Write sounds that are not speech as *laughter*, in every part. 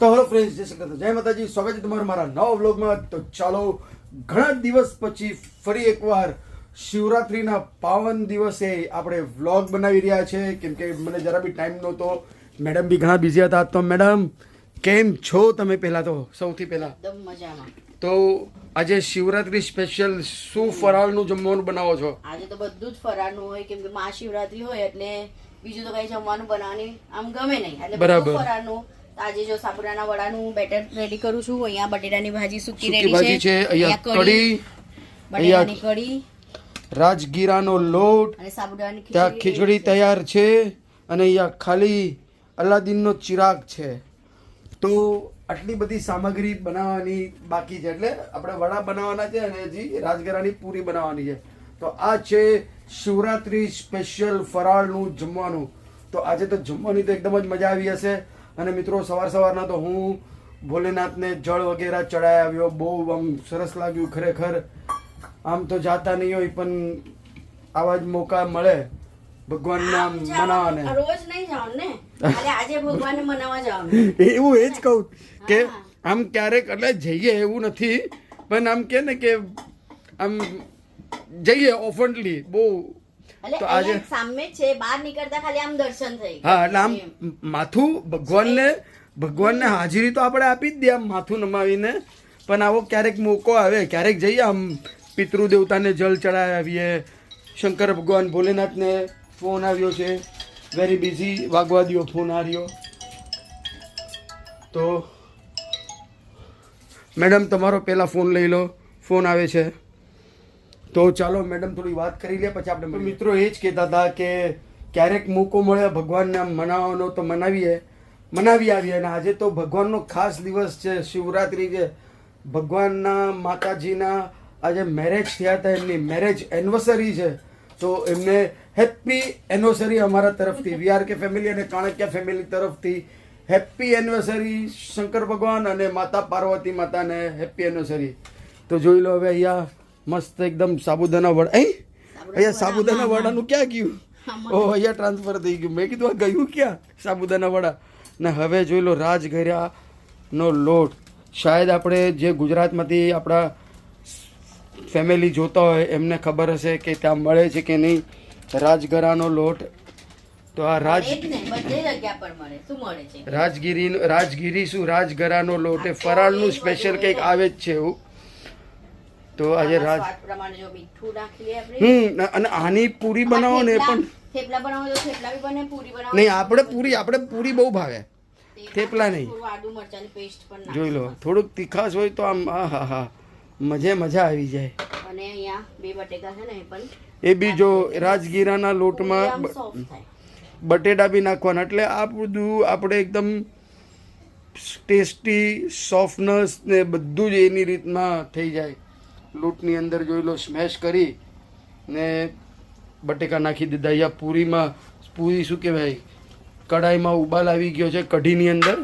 તો hello friends જય શ્રી જય માતાજી. સ્વાગત છે તમારું મારા નવા વ્લોગમાં. તો ચાલો ઘણા દિવસ પછી ફરી એકવાર શિવરાત્રિના પાવન દિવસે આપણે વ્લોગ બનાવી રહ્યા છે. કેમ કે મને જરા બી ટાઈમ નહોતો. મેડમ બી ઘણા બિઝી હતા. તો મેડમ કેમ છો તમે પહેલા તો? સૌથી પહેલા. મજામાં. તો આજે શિવરાત્રિ સ્પેશિયલ શું ફરાળનું જમવાનું બનાવો છો? આજે તો બધું જ ફરાળનું હોય. કેમ કે મહાશિવરાત્રી હોય એટલે બીજું તો કઈ જમવાનું બનાવવાની આમ ગમે નહીં. એટલે બરાબર. ફરાળનું. આજે જો સાપુરાના વડાનું બેટર રેડી કરું છું. અહીંયા બટેટાની ભાજી સૂકી રેડી ભાજી છે અહીંયા કઢી બટેટાની કઢી. રાજગીરાનો લોટ અને સાબુદાની ત્યાં ખીચડી ખીચડી તૈયાર છે અને અહીંયા ખાલી અલાદીનનો ચિરાગ છે. તો આટલી બધી સામગ્રી બનાવવાની બાકી છે એટલે આપણે વડા બનાવવાના છે અને હજી રાજગરાની પૂરી બનાવવાની છે. તો આ છે શિવરાત્રી સ્પેશિયલ ફરાળનું જમવાનું. તો આજે તો જમવાની તો એકદમ જ મજા આવી હશે. અને મિત્રો સવાર સવારના તો હું ભોલેનાથને જળ વગેરે ચડાઈ આવ્યો. બહુ આમ સરસ લાગ્યું ખરેખર. આમ તો જાતા નહીં હોય પણ આવા જ મોકા મળે ભગવાનને આમ રોજ નહીં જવાનું ને? આજે ભગવાનને મનાવા જવાનું *laughs* એવું એ જ કહું કે આમ ક્યારેક એટલે જઈએ એવું નથી પણ આમ કે ને કે આમ જઈએ ઓફન્ટલી બહુ તો આજે- સામે છે બહાર નીકળતા ખાલી આમ દર્શન થઈ હા એટલે આમ માથું ભગવાનને ભગવાનને હાજરી તો આપણે આપી જ દઈએ આમ માથું નમાવીને. પણ આવો ક્યારેક મોકો આવે ક્યારેક જઈએ આમ પિતૃ દેવતાને જલ ચડાવી આવીએ. શંકર ભગવાન ભોલેનાથને ફોન આવ્યો છે. વેરી બિઝી વાગવા દ્યો ફોન આ રહ્યો. તો મેડમ તમારો પહેલાં ફોન લઈ લો. ફોન આવે છે. તો ચાલો મેડમ થોડી વાત કરી લે પછી આપણે મિત્રો એ જ કહેતા હતા કે ક્યારેક મોકો મળે ભગવાનને આમ મનાવવાનો તો મનાવીએ મનાવી આવીએ. અને આજે તો ભગવાનનો ખાસ દિવસ છે શિવરાત્રિ છે. ભગવાનના માતાજીના આજે મેરેજ થયા હતા એમની મેરેજ એનિવર્સરી છે. તો એમને હેપી એનિવર્સરી અમારા તરફથી વીઆર કે ફેમિલી અને કાણક્યા ફેમિલી તરફથી હેપી એનિવર્સરી શંકર ભગવાન અને માતા પાર્વતી માતાને હેપી એનિવર્સરી તો જોઈ લો હવે અહીંયા મસ્ત એકદમ સાબુદાના વડા. અહીં અહીંયા સાબુદાના વડાનું ક્યાં ગયું? ઓ અહીંયા ટ્રાન્સફર થઈ ગયું. મેં કીધું આ ગયું ક્યાં? સાબુદાના વડા. ને હવે જોઈ લો રાજઘર્યાનો લોટ. શાયદ આપણે જે ગુજરાતમાંથી આપણા ફેમિલી જોતા હોય એમને ખબર હશે કે ત્યાં મળે છે કે નહીં રાજગરાનો લોટ. તો આ રાજ રાજગીરી રાજગીરી શું? રાજગરાનો લોટ એ ફરાળનું સ્પેશિયલ કંઈક આવે જ છે એવું. તો આજે રાજ પ્રમાણે જો મીઠું નાખી લે આપણે. હમ અને આની પૂરી બનાવો ને પણ થેપલા બનાવો તો થેપલા બી બને પૂરી બનાવો નહીં આપણે પૂરી આપણે પૂરી બહુ ભાવે. થેપલા નહીં. આદુ મરચાની પેસ્ટ પણ જોઈ લો થોડુંક તીખાશ હોય તો આમ આ હા હા મજે મજા આવી જાય. અને અહીંયા બે બટેકા છે ને એ પણ. એ બી જો રાજગીરાના લોટમાં બટેટા બી નાખવાના એટલે આ બધું આપણે એકદમ ટેસ્ટી સોફ્ટનેસ ને બધું જ એની રીતમાં થઈ જાય. લોટની અંદર જોઈ લો સ્મેશ કરી ને બટેકા નાખી દીધા. અહીંયા પૂરીમાં પૂરી શું કહેવાય? કઢાઈમાં ઉબાલ આવી ગયો છે કઢીની અંદર.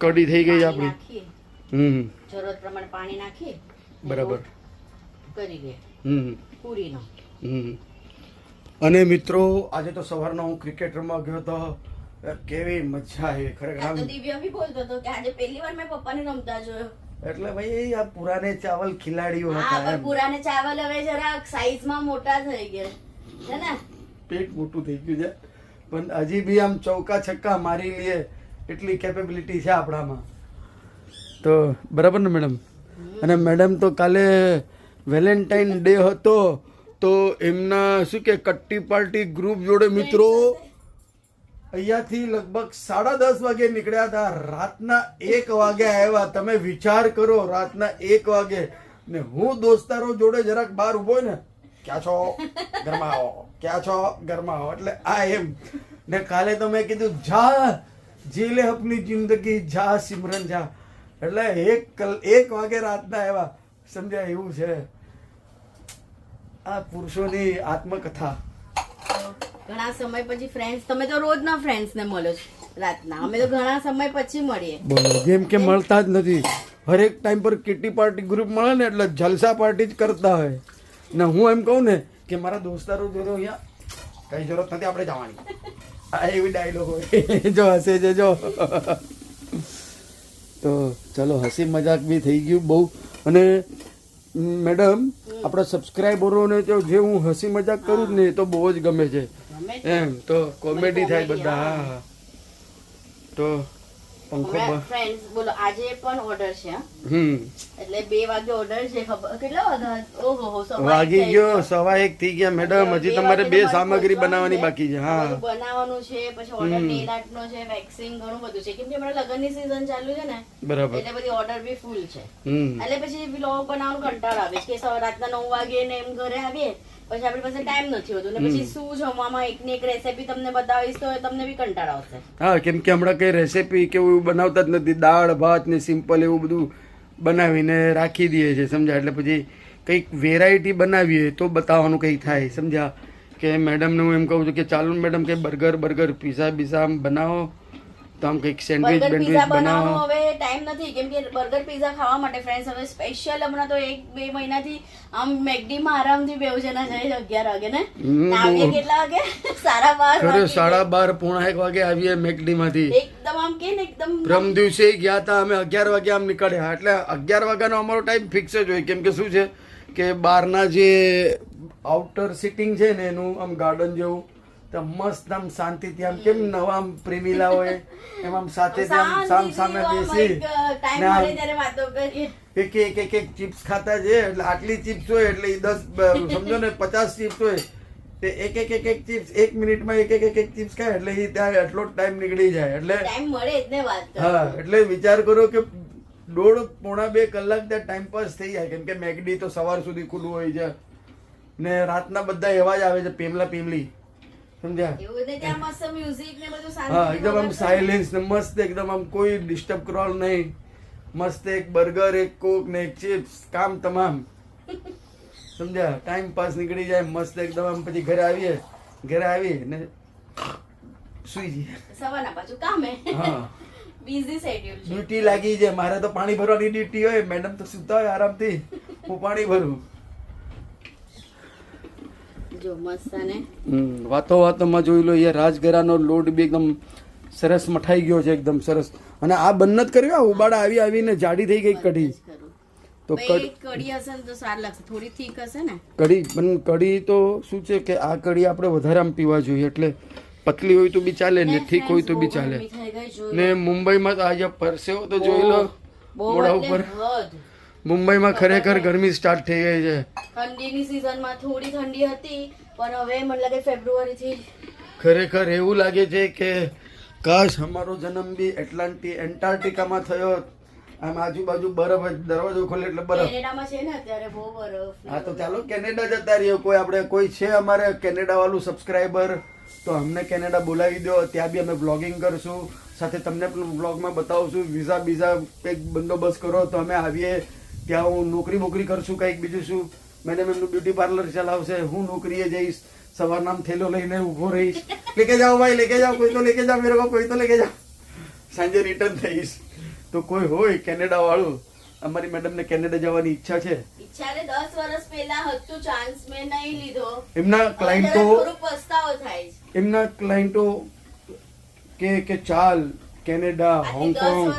કઢી થઈ ગઈ આપણી. હમ જરૂરત પ્રમાણે પાણી નાખીએ. બરાબર. કરી દે. હમ પૂરીનો. હમ. અને મિત્રો આજે તો સવારનો હું ક્રિકેટ રમવા ગયો તો કેવી મજા આવી. ખરેખર દિવ્ય બી બોલતો હતો કે આજે પહેલી વાર મેં પપ્પાને રમતા જોયો. એટલે ભાઈ આ પુરાને ચાવલ ખિલાડીઓ હા હતા એમ. પુરાને ચાવલ હવે જરાક સાઈઝમાં મોટા થઈ ગયા. છે ને? પેટ મોટું થઈ ગયું છે. પણ હજી બી આમ ચૌકા છક્કા મારી લઈએ એટલી કેપેબિલિટી છે આપણામાં. તો બરાબર ને મેડમ? અને મેડમ તો કાલે વેલેન્ટાઇન ડે હતો તો એમના શું કે કટ્ટી પાર્ટી ગ્રુપ જોડે મિત્રો અહીંયાથી લગભગ સાડા દસ વાગે નીકળ્યા હતા. રાતના એક વાગે આવ્યા. તમે વિચાર કરો, રાતના એક વાગે. ને હું દોસ્તારો જોડે જરાક બહાર ઊભો ને, ક્યાં છો? ઘરમાં આવો. ક્યાં છો? ઘરમાં આવો. એટલે આ એમ. ને કાલે તો મેં કીધું, જા જી લે અપની જિંદગી, જા સિમરન, જા. એટલે એક એક વાગે રાતના આવ્યા. સમજાય, એવું છે. આ પુરુષોની આત્મકથા. ઘણા સમય પછી ફ્રેન્ડ્સ તમે તો રોજના ફ્રેન્ડ્સ ને મળો છો રાતના. અમે તો ઘણા સમય પછી મળીએ. બોલો જેમ કે મળતા જ નથી. હરેક ટાઈમ પર કિટી પાર્ટી ગ્રુપ મળે ને એટલે જલસા પાર્ટી જ કરતા હોય. ને હું એમ કહું ને કે મારા દોસ્તારો જોડે અહીંયા કઈ જરૂરત નથી આપણે જવાની. હા એવી ડાયલોગ હોય. *laughs* જો હસે છે જો. તો ચલો હસી મજાક બી થઈ ગયું બહુ. અને મેડમ આપણા સબસ્ક્રાઈબરોને તો જે હું હસી મજાક કરું જ ને એ તો બહુ જ ગમે છે. એમ તો કોમેડી થાય બધા હા. હા. તો પંખો ફ્રેન્ડ્સ બોલો આજે પણ ઓર્ડર છે હમ. એટલે બે વાગે ઓર્ડર છે ખબર કેટલા વાગ્યા ઓહો વાગી ગયો સવા એક થઈ ગયા મેડમ હજી તમારે બે સામગ્રી બનાવવાની બાકી છે. હા. બનાવવાનું છે પછી ઓર્ડર. નેલ આર્ટનો છે વેક્સિંગ ઘણું બધું છે. કેમ કે હમણાં લગ્નની સીઝન ચાલુ છે ને બરાબર. એટલે બધી ઓર્ડર બી ફૂલ છે. હમ. એટલે પછી વ્લોગ બનાવવાનું કંટાળ આવે છે કે સવારે રાતના નવ વાગે ને એમ ઘરે આવીએ પછી આપણી પાસે ટાઈમ નથી હોતો. ને પછી શું જમવામાં એકને એક રેસીપી તમને બતાવીશ તો તમને બી કંટાળો આવશે. હા કેમ કે હમણાં કઈ રેસીપી કે એવું બનાવતા જ નથી. દાળ ભાત ને સિમ્પલ એવું બધું બનાવીને રાખી દઈએ છે સમજ્યા? એટલે પછી કંઈક વેરાયટી બનાવીએ તો બતાવવાનું કંઈક થાય સમજ્યા? કે મેડમને હું એમ કહું છું કે ચાલો મેડમ કે બર્ગર બર્ગર પીઝા બીઝા આમ બનાવો. તો આમ કંઈક સેન્ડવિચ બેન્ડવિચ બનાવો બનાવવાનો હવે ટાઈમ નથી કેમ કે બર્ગર પીઝા ખાવા માટે ફ્રેન્ડ્સ હવે સ્પેશિયલ હમણાં તો એક બે મહિનાથી આમ મેકડીમાં આરામથી બેવ જણા જાય અગિયાર વાગે ને? આવીએ કેટલા વાગે? *laughs* સાડા બાર ખરે વાગે. સાડા બાર પોણા એક વાગે આવીએ મેકડીમાંથી એકદમ આમ કે ને એકદમ પ્રમ દિવસે ગયા હતા અમે અગિયાર વાગે આમ નીકળ્યા. એટલે અગિયાર વાગ્યાનો અમારો ટાઈમ ફિક્સ જ હોય. કેમ કે શું છે કે બહારના જે આઉટર સિટિંગ છે ને એનું આમ ગાર્ડન જેવું તો મસ્ત આમ શાંતિથી આમ કેમ નવા આમ પ્રેમીલા હોય? એમ આમ સાથે આમ સામ સામે બેસી. એક એક એક એક ચિપ્સ ખાતા છે એટલે આટલી ચિપ્સ હોય એટલે દસ સમજો ને પચાસ ચિપ્સ હોય. તે એક એક એક એક ચિપ્સ એક મિનિટમાં એક એક એક એક ચિપ્સ ખાય એટલે એ ત્યાં એટલો ટાઈમ નીકળી જાય. એટલે ટાઈમ મળે એટલે વાત હા એટલે વિચાર કરો કે દોઢ પોણા બે કલાક ત્યાં ટાઈમ પાસ થઈ જાય. કેમ કે મેગડી તો સવાર સુધી ખુલ્લું હોય છે. ને રાતના બધા એવા જ આવે છે પેમલા પેમલી. સમજ્યા? હા એકદમ આમ સાયલેન્સ ને મસ્ત એકદમ આમ કોઈ ડિસ્ટર્બ કરવાનું નહીં. મસ્ત એક બર્ગર એક કોક ને એક ચિપ્સ કામ તમામ. સમજ્યા? ટાઈમ પાસ નીકળી જાય મસ્ત એકદમ આમ પછી ઘરે આવીએ ઘરે આવી ને સુઈ જઈએ. સવારના પાછું કામે હા. બિઝી શેડ્યુલ ડ્યુટી લાગી છે મારે તો પાણી ભરવાની ડ્યુટી હોય. મેડમ તો સુતા હોય આરામથી. હું પાણી ભરું. જો મસ્ત વાતો વાતોમાં જોઈ લો એ રાજગરાનો લોટ બી એકદમ સરસ મઠાઈ ગયો છે એકદમ સરસ. અને આ બંધ જ કર્યું? આ ઉબાડા આવી આવીને જાડી થઈ ગઈ કઢી. તો કઢી હશે તો સારું લાગશે. થોડી થીક હશે ને? કઢી પણ કઢી તો શું છે કે આ કઢી આપણે વધારે આમ પીવા જોઈએ એટલે પતલી હોય તો બી ચાલે ને ઠીક હોય તો બી ચાલે. ને મુંબઈમાં તો આજે પરસેવો તો જોઈ લો મોડા ઉપર. મુંબઈમાં ખરેખર ગરમી સ્ટાર્ટ થઈ ગઈ છે. ઠંડીની સિઝનમાં થોડી ઠંડી હતી પણ હવે મને લાગે ફેબ્રુઆરી થી ખરેખર એવું લાગે છે કે કાશ અમારો જન્મ બી એટલાન્ટી એન્ટાર્ટિકામાં થયો. આમ આજુબાજુ બરફ દરવાજો ખોલે એટલે બરફ. કેનેડામાં છે ને અત્યારે બહુ બરફ. હા તો ચાલો કેનેડા જતા રહીએ કોઈ આપણે કોઈ છે અમારે કેનેડા વાળું સબસ્ક્રાઈબર તો અમને કેનેડા બોલાવી દો ત્યાં બી અમે બ્લોગિંગ કરશું. સાથે તમને પણ બ્લોગમાં બતાવશું વિઝા બીઝા કંઈક બંદોબસ્ત કરો તો અમે આવીએ. ત્યાં હું નોકરી બોકરી કરશું કંઈક બીજું શું? મેડમ એમનું બ્યુટી પાર્લર ચલાવશે હું નોકરીએ જઈશ સવારના થેલો લઈને ઊભો રહીશ. લેકે જાઓ ભાઈ લેકે જાઓ કોઈ તો લેકે જાઓ મેરે કોઈ તો લેકે જાઓ. સાંજે રિટર્ન થઈશ. તો કોઈ હોય કેનેડા વાળું અમારી મેડમને કેનેડા જવાની ઈચ્છા છે. ઈચ્છા ને દસ વર્ષ પહેલા હતું ચાન્સ મે નહીં લીધો. એમના ક્લાયન્ટો થોડું પસ્તાવો થાય છે. એમના ક્લાયન્ટો કે કે ચાલ કેનેડા હોંગકોંગ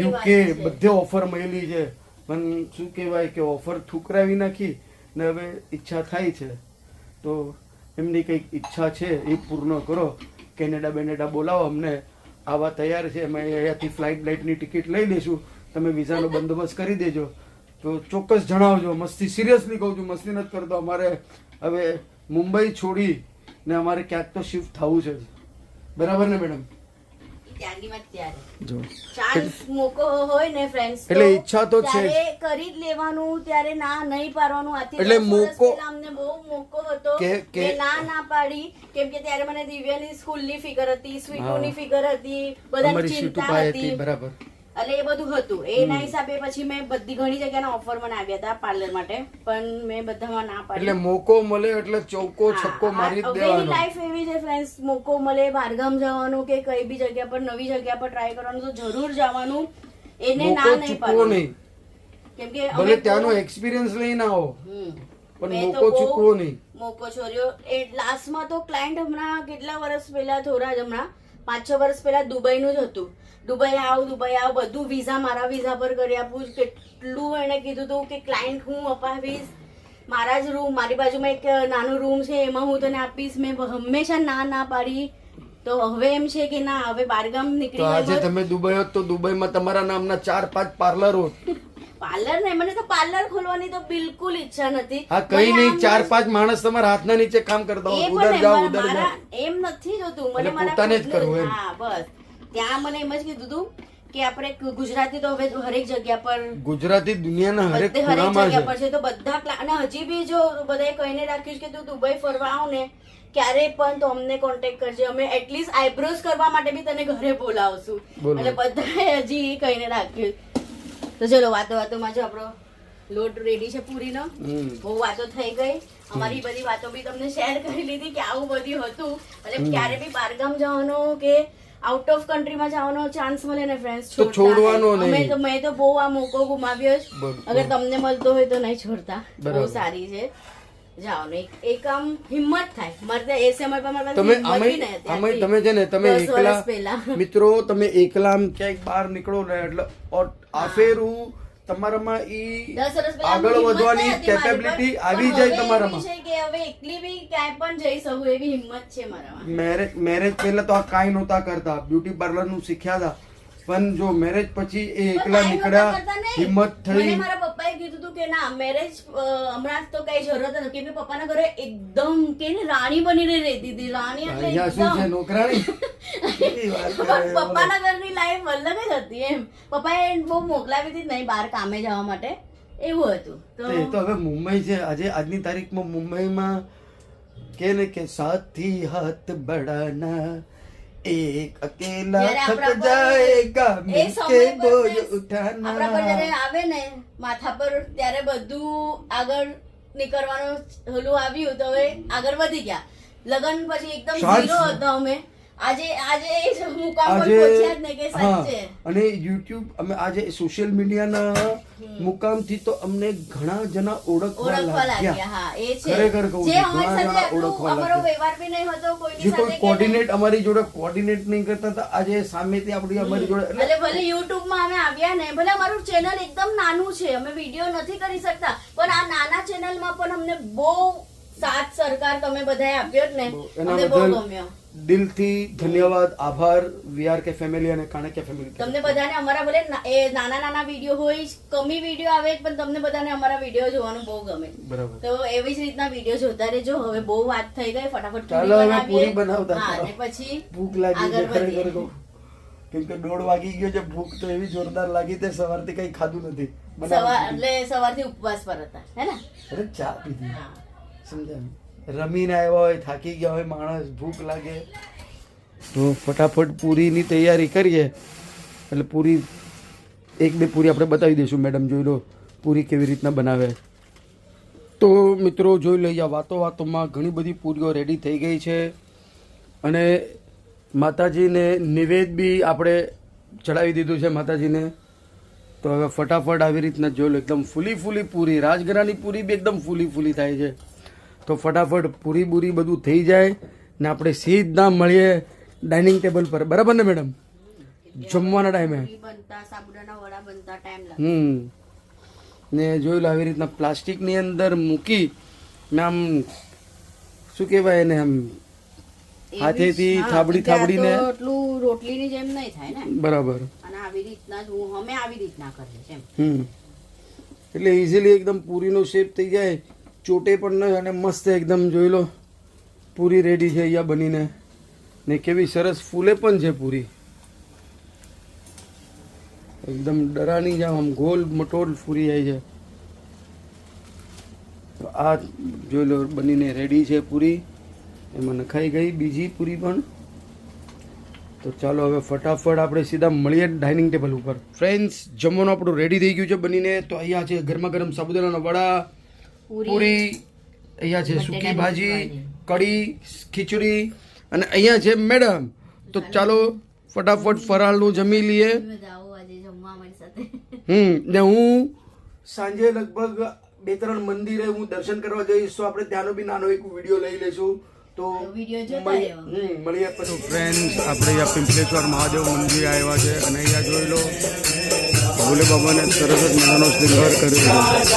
યુકે બધે ઓફર મળેલી છે. પણ શું કહેવાય કે ઓફર ઠુકરાવી નાખી ને હવે ઈચ્છા થાય છે. તો એમની કંઈક ઈચ્છા છે એ પૂર્ણ કરો. કેનેડા બેનેડા બોલાવો અમને. આવા તૈયાર છે. અમે અહીંયાથી ફ્લાઇટ બ્લાઇટની ટિકિટ લઈ લઈશું. તમે વિઝાનો બંદોબસ્ત કરી દેજો. તો ચોક્કસ જણાવજો. મસ્તી સિરિયસલી કહું છું. મસ્તી નથી કરતો. અમારે હવે મુંબઈ છોડી ને અમારે ક્યાંક તો શિફ્ટ થવું છે. બરાબર ને, મેડમ? જો. મોકો હોય ને ફ્રેન્ડ્સ એટલે ઈચ્છા તો છે કરી જ લેવાનું ત્યારે ના નહીં પાડવાનું. આથી એટલે મોકો- અમને બહુ મોકો હતો કે- ના ના પાડી કેમ કે ત્યારે મને દિવ્યાની સ્કૂલની ફિગર હતી સ્વીટુની. ફિગર હતી બધાની અમારી ચિંતા હતી. બરાબર. એટલે એ બધું હતું. એના હિસાબે પછી મેં બધી ઘણી જગ્યાના ઓફર મને આવ્યા હતા પાર્લર માટે પણ મેં બધામાં ના પાડી. એટલે મોકો મળે એટલે ચૌકો છક્કો મારી દેવાનો. લાઈફ એવી છે ફ્રેન્ડ્સ મોકો મળે બહારગામ જવાનું કે કઈ બી જગ્યા પર નવી જગ્યા પર ટ્રાય કરવાનું તો જરૂર જવાનું. એને ના નહીં પાડવું કેમ કે ભલે અમે ત્યાંનો એક્સપિરિયન્સ લઈને આવો. પણ મોકો ચૂકવો નહીં. મોકો છોર્યો એ લાસ્ટમાં તો ક્લાયન્ટ હમણાં કેટલા વર્ષ પહેલા થોડા જ હમણાં પાંચ છ વર્ષ પહેલા દુબઈનું જ હતું. દુબઈ આવ દુબઈ આવ બધું વિઝા મારા વિઝા પર કરી આપું. કેટલું એણે કીધું હતું કે ક્લાયન્ટ હું અપાવીશ. મારા જ રૂમ મારી બાજુમાં એક નાનો રૂમ છે એમાં હું તને આપીશ. મેં હંમેશા ના ના પાડી. તો હવે એમ છે કે ના હવે બારગામ નીકળી આજે તમે દુબઈ હોત તો દુબઈમાં તમારા નામના ચાર પાંચ પાર્લર હોત. પાર્લર નહીં મને તો પાર્લર ખોલવાની તો બિલકુલ ઈચ્છા નથી. હા કઈ નહીં ચાર પાંચ માણસ તમારા હાથના નીચે કામ કરતા હોય ઉદર જાઓ ઉદર જાઓ. એમ નથી જોતું મને પોતાને જ કરવું એમ. હા બસ. ત્યાં મને એમ જ કીધું હતું કે આપણે ગુજરાતી તો હવે હરેક જગ્યા પર ગુજરાતી દુનિયાના હરેક ખૂણામાં છે પર છે. છે તો બધા અને હજી બી જો બધાએ કહીને રાખ્યું છે કે તું દુબઈ ફરવા આવ ને ક્યારે પણ તો અમને કોન્ટેક્ટ કરજે. અમે એટલીસ્ટ આઈબ્રોઝ કરવા માટે બી તને ઘરે બોલાવશું. એટલે બધાએ હજી કહીને રાખ્યું. તો ચલો વાતો વાતોમાં જો આપણો લોટ રેડી છે પૂરીનો. બહુ વાતો થઈ ગઈ. અમારી બધી વાતો બી તમને શેર કરી લીધી કે આવું બધું હતું. એટલે ક્યારે બી બારગામ જવાનો કે આઉટ ઓફ કન્ટ્રીમાં જવાનો ચાન્સ મળે ને ફ્રેન્ડ્સ તો છોડવાનો અમે તો મેં તો બહુ આ મોકો ગુમાવ્યો છે અગર તમને મળતો હોય તો નહીં છોડતા. બહુ સારી છે. એકલા *laughs* મિત્રો તમે એકલા ક્યાંક બહાર નીકળો ને એટલે આફેરું તમારામાં ઈ આગળ વધવાની. કેપેબિલિટી આવી જાય તમારામાં. કે હવે એકલી બી ક્યાંય પણ જઈ શકું એવી હિંમત છે મારામાં. મેરેજ મેરેજ પહેલા તો આ કાંઈ નહોતા કરતા. બ્યુટી પાર્લરનું શીખ્યા હતા. પણ જો મેરેજ પછી એ એકલા નીકળ્યા. હિંમત થઈ. પપ્પાએ કીધું હતું કે ના મેરેજ હમણાં તો કઈ જરૂરત નથી. કેમ કે પપ્પાના ઘરે એકદમ કે રાણી બનીને રહેતી હતી રાણી એટલે શું છે નોકરાણી. *laughs* પપ્પાના ઘરની લાઈફ અલગ જ હતી એમ. પપ્પાએ બહુ મોકલાવી હતી નહીં બહાર કામે જવા માટે. એવું હતું. તો તો હવે મુંબઈ છે. આજે આજની તારીખમાં મુંબઈમાં કે ને કે સાથી હાથ બડાના પર- મિલકે સમય પર બોય friends, ઉઠાના આપણા પર જ્યારે આવે ને માથા પર ત્યારે બધું આગળ નીકળવાનું હલું આવ્યું તો હવે આગળ વધી ગયા લગન પછી એકદમ ઝીરો. હતા અમે આજે આજે મુકામ પર પહોંચ્યા જ ને કે સાચે અને યુટ્યુબ અમે આજે સોશિયલ મીડિયાના મુકામથી તો અમને ઘણા જણા ઓળખવા લાગ્યા. હા એ છે. ખરેખર કહું જે અમારી સાથે જણા આટલું ઓળખવા અમારો વ્યવહાર બી નહીં હતો કોઈની સાથે કોઈ કે કોર્ડિનેટ અમારી જોડે કોર્ડિનેટ નહીં કરતા હતા આજે સામેથી આપણી અમારી જોડે એટલે એટલે ભલે YouTube માં અમે આવ્યા ને ભલે અમારું ચેનલ એકદમ નાનું છે અમે વીડિયો નથી કરી શકતા પણ આ નાના ચેનલમાં પણ અમને બહુ સાથ સરકાર તમે બધાએ આપ્યો જ ને. અમને બહુ ગમ્યો. દિલથી ધન્યવાદ આભાર. વીઆર કે ફેમિલી અને કાણક્યા ફેમિલી તમને બધાને અમારા ભલે એ નાના નાના વીડિયો હોય કમી વીડિયો આવે પણ તમને બધાને અમારા વીડિયો જોવાનું બહુ ગમે. બરાબર. તો એવી જ રીતના વીડિયો જોતા રહેજો. હવે બહુ વાત થઈ ગઈ ફટાફટ ચાલો હવે પૂરી બનાવતા હા અને પછી ભૂખ લાગી ખરેખર. કેમ કે દોઢ વાગી ગયો છે ભૂખ તો એવી જોરદાર લાગી તે સવારથી કઈ ખાધું નથી. સવાર એટલે સવારથી ઉપવાસ પર હતા હે ને અરે ચા પીધી. સમજાય. રમીને આવ્યા હોય, થાકી ગયા હોય, માણસ ભૂખ લાગે. તો ફટાફટ પૂરીની તૈયારી કરીએ. એટલે પૂરી, એક બે પૂરી આપણે બતાવી દઈશું. મેડમ જોઈ લો, પૂરી કેવી રીતના બનાવે. તો મિત્રો જોઈ લઈએ વાતો વાતોમાં ઘણી બધી પૂરીઓ રેડી થઈ ગઈ છે. અને માતાજીને નિવેદ બી આપણે ચડાવી દીધું છે માતાજીને. તો હવે ફટાફટ આવી રીતના જોઈ લો, એકદમ ફૂલી ફૂલી પૂરી. રાજગરાની પૂરી બી એકદમ ફૂલી ફૂલી થાય છે. તો ફટાફટ પૂરી બૂરી બધું થઈ જાય ને આપણે સીધા મળીએ ડાઇનિંગ ટેબલ પર. બરાબર ને મેડમ? જમવાના ટાઈમે. હમ. ને જોયેલું આવી રીતના પ્લાસ્ટિકની અંદર મૂકી ને આમ શું કહેવાય એને આમ હાથેથી થાબડી થાબડીને એટલું રોટલીની જેમ નહીં થાય ને. બરાબર. અને આવી રીતના જ હું અમે આવી રીતના કરીએ એમ. હમ. એટલે ઇઝીલી એકદમ પૂરીનો શેપ થઈ જાય. ચોટે પણ નહીં અને મસ્ત એકદમ જોઈ લો. પૂરી રેડી છે અહીંયા બનીને. ને કેવી સરસ ફૂલે પણ છે પૂરી. એકદમ ડરાની જાવ આમ ગોલ મટોલ પૂરી આવી છે. તો આ જોઈ લો બનીને રેડી છે પૂરી. એમાં નખાઈ ગઈ બીજી પૂરી પણ. તો ચાલો હવે ફટાફટ આપણે સીધા મળીએ ડાઇનિંગ ટેબલ ઉપર. ફ્રેન્ડ્સ જમવાનું આપણું રેડી થઈ ગયું છે બનીને. તો અહીંયા છે ગરમા ગરમ સાબુદાણાના વડા પૂરી અહીંયા છે સૂકી ભાજી. કઢી ખીચડી અને અહીંયા છે મેડમ તો ચાલો. ફટાફટ ફરાળનું જમી લઈએ. હમ ને હું સાંજે લગભગ બે ત્રણ મંદિરે હું દર્શન કરવા જઈશ તો આપણે ત્યાંનો બી નાનો એક વીડિયો લઈ લઈશું. તો મળીએ. પછી. ફ્રેન્ડ્સ આપણે અહીંયા પિંપલેશ્વર મહાદેવ મંદિર આવ્યા છે અને અહીંયા જોઈ લો. ભોલે બાબાને સરસ જ મજાનો શૃંગાર કર્યો છે.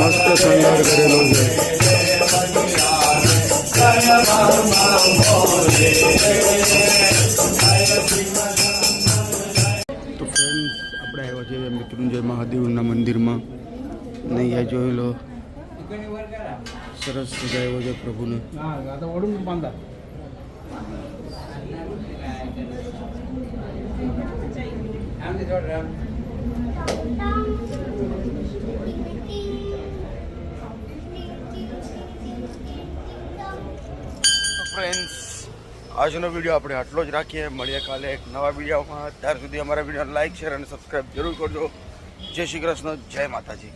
મસ્ત શૃંગાર કરેલો છે. તો ફ્રેન્ડ્સ આપણે આવ્યા છીએ મૃત્યુંજય મહાદેવના મંદિરમાં ને અહીંયા જોઈ લો. સરસ સજાયો છે પ્રભુને. ફ્રેન્ડ્સ આજનો વીડિયો આપણે આટલો જ રાખીએ. મળીએ કાલે એક નવા વિડીયોમાં ત્યાર સુધી અમારા વીડિયો લાઈક શેર અને સબસ્ક્રાઈબ જરૂર કરજો. જય શ્રી કૃષ્ણ. જય માતાજી.